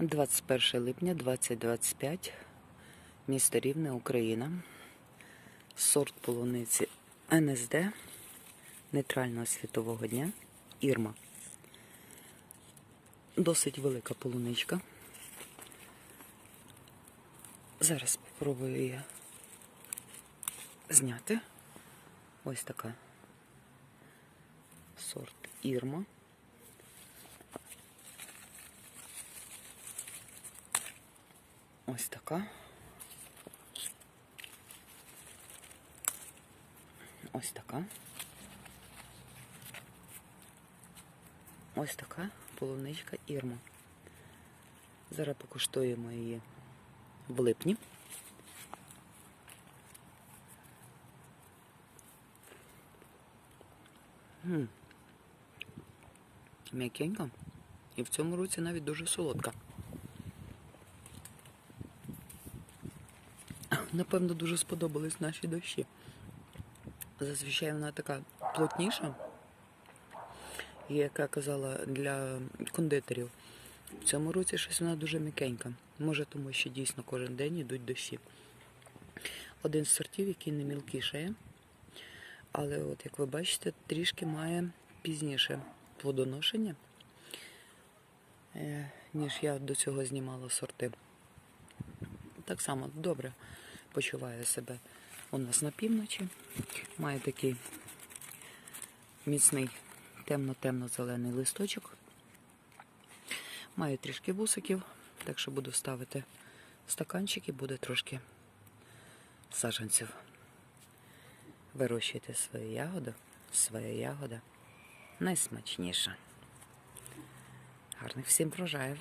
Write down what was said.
21 липня 2025, місто Рівне, Україна. Сорт полуниці НСД нейтрального світового дня Ірма. Досить велика полуничка. Зараз спробую її зняти. Ось така сорт Ірма. Ось така. Ось така. Ось така полуничка Ірма. Зараз покуштуємо її в липні. М'якенька. І в цьому році навіть дуже солодка. Напевно, дуже сподобались наші дощі. Зазвичай вона така плотніша, як я казала, для кондитерів. В цьому році щось вона дуже м'якенька. Може, тому що дійсно кожен день йдуть дощі. Один з сортів, який не мілкішає, але, от, як ви бачите, трішки має пізніше плодоношення, е, ніж я до цього знімала сорти. Так само добре почуває себе у нас на півночі. Має такий міцний темно-темно-зелений листочок. Має трішки вусиків, так що буду ставити стаканчики, буде трошки саджанців. Вирощуйте свою ягоду, своя ягода найсмачніша. Гарних всім врожаїв!